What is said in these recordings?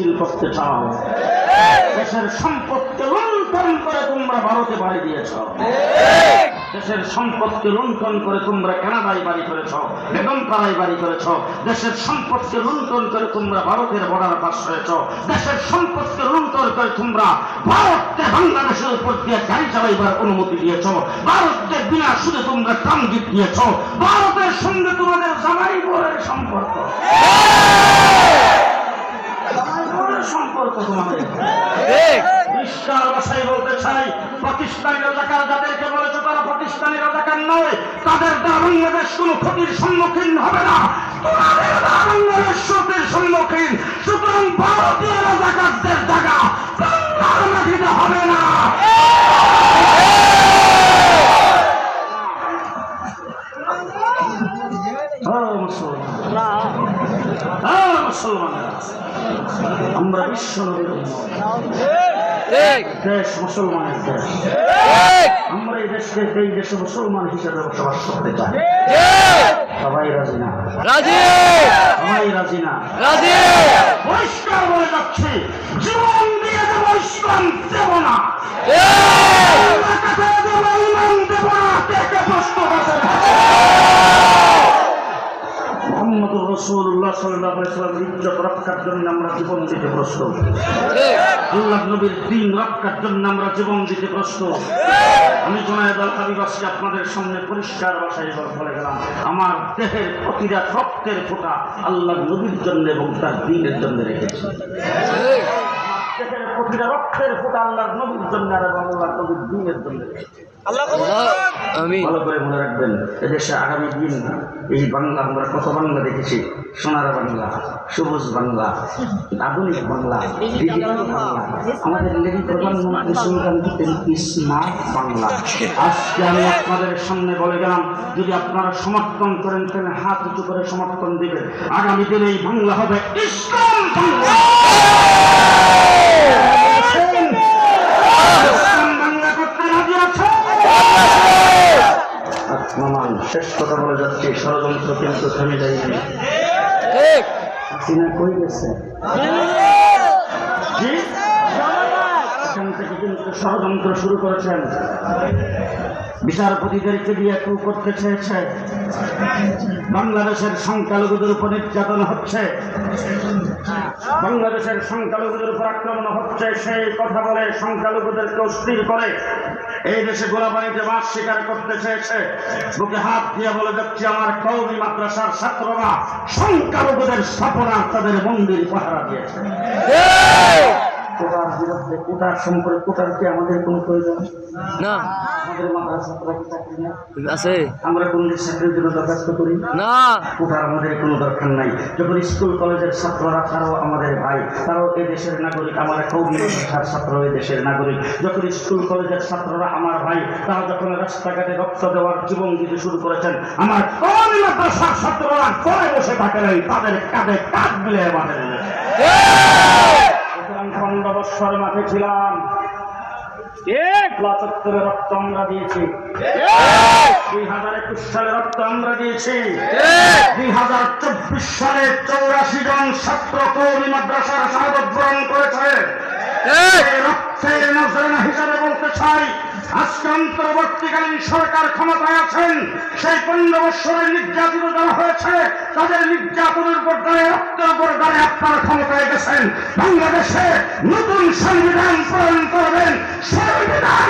মিছিল করতে চাও। দেশের সম্পদকে লুণ্ঠন করে তোমরা ভারতে বাড়ি দিয়েছ। দেশের সম্পদকে লুণ্ঠন করে তোমরা কানাডায় বাড়ি করেছ, বেগমপাড়ায় বাড়ি করেছ। দেশের সম্পদকে লুণ্ঠন করে তোমরা ভারতের বর্ডার পাশ হয়েছ। দেশের সম্পদকে লুণ্ঠন করে তোমরা ভারতকে বাংলাদেশের উপর দিয়ে গাড়ি চালাইবার অনুমতি দিয়েছ। ভারতকে বিনা সুদে তোমরা ট্রানজিট দিয়েছ ভারতের সঙ্গে তোমাদের জামাই বোনের সম্পর্ক জামাই বোনের সম্পর্ক তোমাদের পরিষ্কার ভাষায় বলতে চাই পাকিস্তানি রাজাকার যাদেরকে বলেছে তারা পাকিস্তানি রাজাকার নয়, তাদের বাংলাদেশ কোনো ক্ষতির সম্মুখীন হবে না। বাংলাদেশ ক্ষতির সম্মুখীন। সুতরাং ভারতীয় জায়গা হবে না। ও মুসলমানেরা আমরা বিশ্ব। দেশ মুসলমানের দেশ। আমরা এই দেশকে এই দেশে মুসলমান হিসেবে বসবাস করতে চাই। সবাই রাজি না? রাজি সবাই রাজি না? রাজি পরিষ্কার বলে যাচ্ছে জীবন দিয়ে দেবো ইসলাম দেব না। মোহাম্মদুর রসুল্লাহ সাল্লাহ ইজ্জত রক্ষার জন্য আমরা জীবন দিতে প্রস্তুত। আল্লাহ নবীর দিন রক্ষার জন্য আমরা জীবন দিতে প্রস্তুত। আমি জোনায়দ আল হাবিবাসী আপনাদের সামনে পরিষ্কার বাসায় এবার বলে গেলাম। আমার দেহের প্রতিটা রক্তের ফোটা আল্লাহ নবীর জন্য এবং তার দিনের জন্য রেখেছি। দেহের প্রতিটা রক্তের ফোঁটা আল্লাহ নবীর জন্য আর এবং আল্লাহ নবীর দিনের জন্য। ভালো করে মনে রাখবেন এদেশে আগামী দিন এই বাংলা আমরা কত বাংলা দেখেছি সোনার বাংলা সবুজ বাংলা আধুনিক বাংলা বাংলা। আমাদের লেডি প্রধানমন্ত্রী স্লোগান দিতেন স্মার্ট বাংলা। আজকে আমি আপনাদের সামনে বলে গেলাম যদি আপনারা সমর্থন করেন তাহলে হাত উঁচু করে সমর্থন দিবেন। আগামী দিনে এই বাংলা হবে ইসলাম বাংলা ইসলাম বাংলা করতে রাজি আছে মামান শেষ কথা বলে যাচ্ছি। ষড়যন্ত্র কিন্তু থেমে যায়নি। হাসিনা কই গেছে জি? এখান থেকে কিন্তু ষড়যন্ত্র শুরু করেছেন। বিচারপতিদেরকে দিয়ে কেউ করতে চেয়েছে। বাংলাদেশের সংখ্যালঘুদের উপর নির্যাতন হচ্ছে। বাংলাদেশের সংখ্যালঘুদের উপর আক্রমণ হচ্ছে, সেই কথা বলে সংখ্যালঘুদেরকে অস্থির করে এই দেশে গোলাবাড়িতে বাস স্বীকার করতে চেয়েছে। বুকে হাত দিয়ে বলে যাচ্ছি আমার কৌমি মাদ্রাসার ছাত্ররা সংখ্যালঘুদের স্থাপনা তাদের মন্দির পাহারা দিয়েছে। বিরুদ্ধে কোটার সম্পর্কে কোটার কি আমাদের কোনো প্রয়োজন? না। আমাদের মাদ্রাসারা কি চাকরি না আছে। আমরা কোন চাকরির জন্য দরখাস্ত করি? না। কোটার আমাদের কোনো দরকার নাই। যখন স্কুল কলেজের ছাত্ররা তারাও আমাদের ভাই তারাও এই দেশের নাগরিক আমার কৌমি ভাষার ছাত্র এই দেশের নাগরিক। যখন স্কুল কলেজের ছাত্ররা আমার ভাই তারা যখন রাস্তাঘাটে রক্ত দেওয়ার জীবন দিতে শুরু করেছেন আমার কৌমি মাদ্রাসার ছাত্ররা ঘরে বসে থাকে তাদের কাঁধে কাঁধ মিলে আমাদের সুতরাং পনেরো বৎসর মাঠে ছিলাম চত্বরে রক্ত আমরা দিয়েছি। দুই হাজার একুশ সালে রক্ত আমরা দিয়েছি। দুই হাজার চব্বিশ সালে চৌরাশি জন ছাত্র কৌমি মাদ্রাসার স্বাগত গ্রহণ করেছে। রক্তের নজরানা হিসাবে বলতে চাই আজকে অন্তর্বর্তীকালীন সরকার ক্ষমতায় আছেন, সেই পনেরো বৎসরের নির্যাতিত যারা হয়েছে, তাদের নির্যাতনের উপর দাঁড়িয়ে রক্তের উপর দাঁড়িয়ে আপনারা ক্ষমতায় গেছেন। বাংলাদেশে নতুন সংবিধান প্রণয়ন করবেন, সংবিধান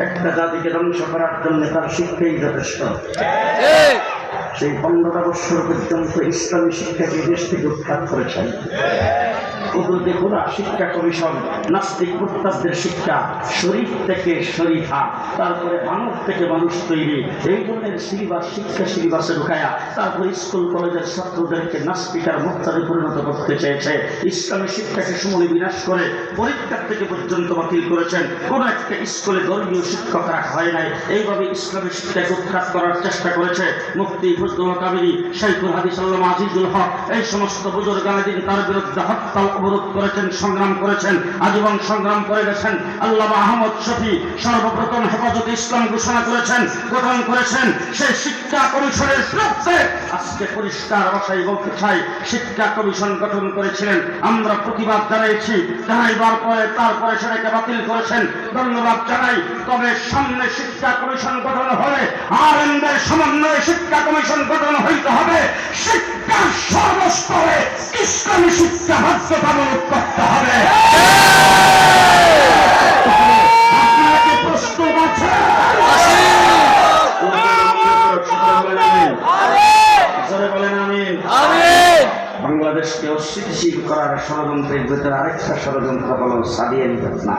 একটা জাতিকে ধ্বংস করার জন্য তার শিক্ষাই যথেষ্ট। সেই পনেরোটা বছর পর্যন্ত ইসলামী শিক্ষাকে দেশ থেকে উৎখাত করেছেন? উদুতে শিক্ষা কমিশন, নাস্তিক মুক্তাবদের শিক্ষা, শরীফ থেকে শরীফা, তারপরে মানব থেকে মানুষ তৈরি। এই ধরনের সিলেবাস, শিক্ষা সিলেবাসে ঢুকায়া তারপরে স্কুল, কলেজের ছাত্রদেরকে নাস্তিকার মুক্তারে পরিণত করতে চেয়েছে। ইসলামী শিক্ষাকে সমূলে বিনাশ করে পরীক্ষার থেকে পর্যন্ত বাতিল করেছেন। কোন একটা স্কুলে ধর্মীয় শিক্ষক রাখা হয় নাই। এইভাবে ইসলামী শিক্ষাকে উৎখাত করার চেষ্টা করেছে মুফতি ফজলুল কাবিরি শাইখুল হাদিস আল্লামা আজিজুল হক। এই সমস্ত বুজুর্গানে তার বিরুদ্ধে হত্যা অবরোধ করেছেন, সংগ্রাম করেছেন, আজীবন সংগ্রাম করে গেছেন। আল্লাহ আহমদ শফি সর্বপ্রথম হেফাজত ইসলাম ঘোষণা করেছেন, গঠন করেছেন। সেই শিক্ষা কমিশনের বিরুদ্ধে আজকে পরিষ্কার ভাষায় বলতে চাই শিক্ষা কমিশন গঠন করেছিলেন। আমরা প্রতিবাদ জানাইছি, জানাইবার পরে তারপরে সেটাকে বাতিল করেছেন। ধন্যবাদ জানাই। তবে সামনে শিক্ষা কমিশন গঠন হলে আনন্দের সমন্বয়ে শিক্ষা কমিশন গঠন বাংলাদেশকে অস্থিতিশীল করার ষড়যন্ত্রের ভেতরে আরেকটা ষড়যন্ত্র হলো ঘটনা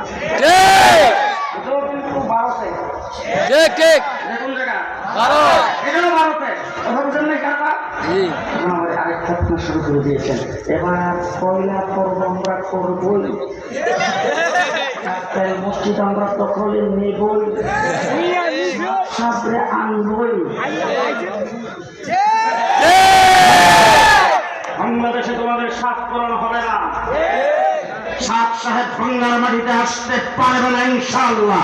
আরেক ঘটনা শুরু করে দিয়েছেন। এবার পয়লা পর্ব আমরা করবই মসজিদ আমরা দখলে নেবই। সাবরে আনবই। বাংলাদেশে তোমাদের সাত করানো হবে না। সাত সাহেব বাংলার মাটিতে আসতে পারবে না ইনশাল্লাহ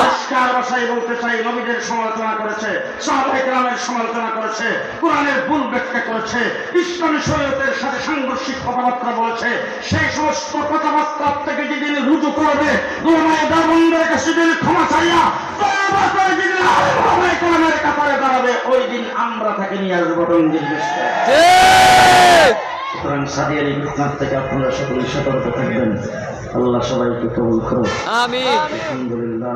পরিষ্কার ভাষায় বলতে চাই নবীদের সমালোচনা করেছে সাহাবাহিক রামের সমালোচনা করেছে কোরআনের ভুল করেছে ইসলামী শরীয়তের সাথে সাংঘর্ষিক কথাবার্তা বলেছে সেই সমস্ত কথাবার্তা থেকে যেদিন রুজু করবে দুর্মায় কাছে যেদিন ক্ষমা চাইয়া কাতারে দাঁড়াবে ওই দিন আমরা তাকে নিয়ে আসব রঙ্গিন মিশতে ঠিক সুতরাং সাদিয়ার এই থেকে আপনারা সকলে সতর্ক থাকবেন। আল্লাহ সবাইকে কবুল করো আমিন। আলহামদুলিল্লাহ